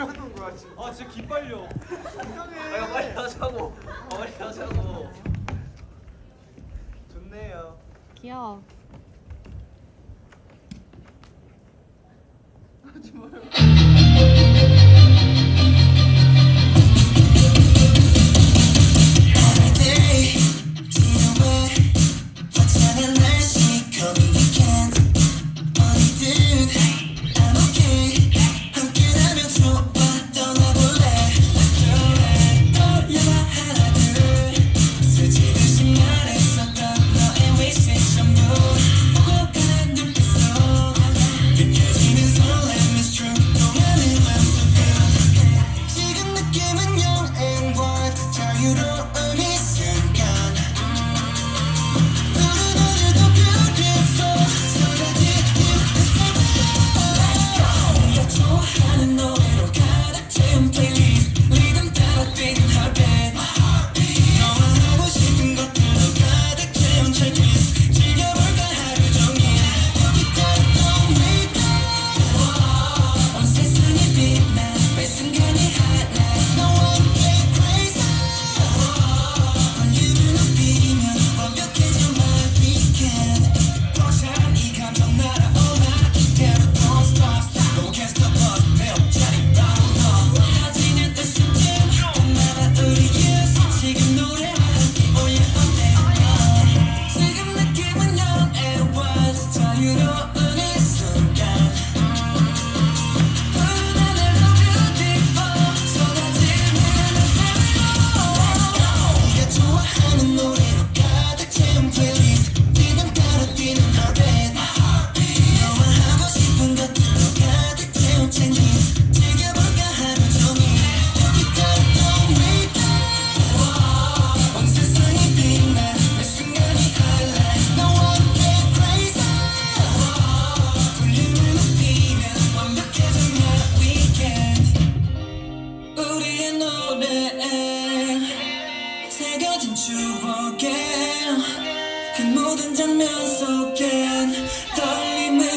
어디로 하는 거야 지금? 아 진짜 기빨려. 이상해. 야 빨리 하자고 빨리 하자고 좋네요. 귀여워. 하지 마요. 멈춘 추억엔 그 모든 장면 속엔 떨림에